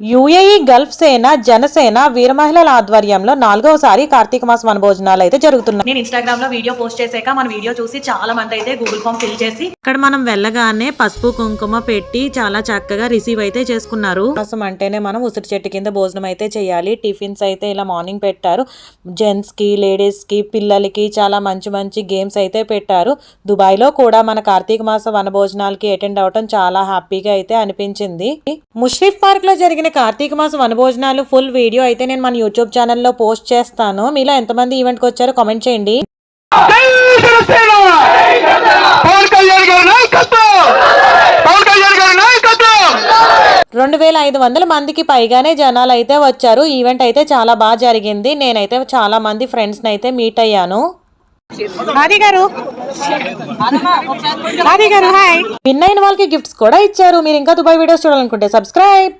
UAE gulf Sena Janasena వీర మహిళల ఆధ్వర్యంలో నాలుగవసారి కార్తీక మాస వనభోజనాలు అయితే జరుగుతున్నాయి. నేను ఇన్స్టాగ్రామ్లో వీడియో పోస్ట్ చేశాక మన వీడియో చూసి చాలా మంది అయితే గూగుల్ ఫామ్ ఫిల్ చేసి ఇక్కడ మనం వెళ్ళగానే పసుపు కుంకుమ పెట్టి చాలా చక్కగా రిసీవ్ అయితే చేసుకున్నారు. మాసం అంటేనే మనం ఉసిరి చెట్టు కింద భోజనం అయితే చేయాలి. టిఫిన్స్ అయితే ఇలా మార్నింగ్ పెట్టారు. జెంట్స్కి లేడీస్కి పిల్లలకి చాలా మంచి మంచి గేమ్స్ అయితే పెట్టారు. దుబాయ్లో కూడా మన కార్తీక మాస వనభోజనాలకి అటెండ్ అవటం చాలా హ్యాపీగా అయితే అనిపించింది. ముష్రిఫ్ పార్క్లో జరిగిన కార్తీక మాస వనభోజనాలు ఫుల్ వీడియో అయితే నేను మన యూట్యూబ్ ఛానల్లో పోస్ట్ చేస్తాను. మీలో ఎంతమంది ఈవెంట్కి వచ్చారో కామెంట్ చేయండి. రెండు వేల ఐదు వందల మందికి పైగానే జనాలు అయితే వచ్చారు. ఈవెంట్ అయితే చాలా బాగా జరిగింది. నేనైతే చాలా మంది ఫ్రెండ్స్ అయితే మీట్ అయ్యాను. ఆది గారు. ఆది గారు హాయ్ విన్ అయిన వాళ్ళకి గిఫ్ట్స్ కూడా ఇచ్చారు. మీరు ఇంకా దుబాయ్ వీడియోస్ చూడాలనుకుంటే సబ్స్క్రైబ్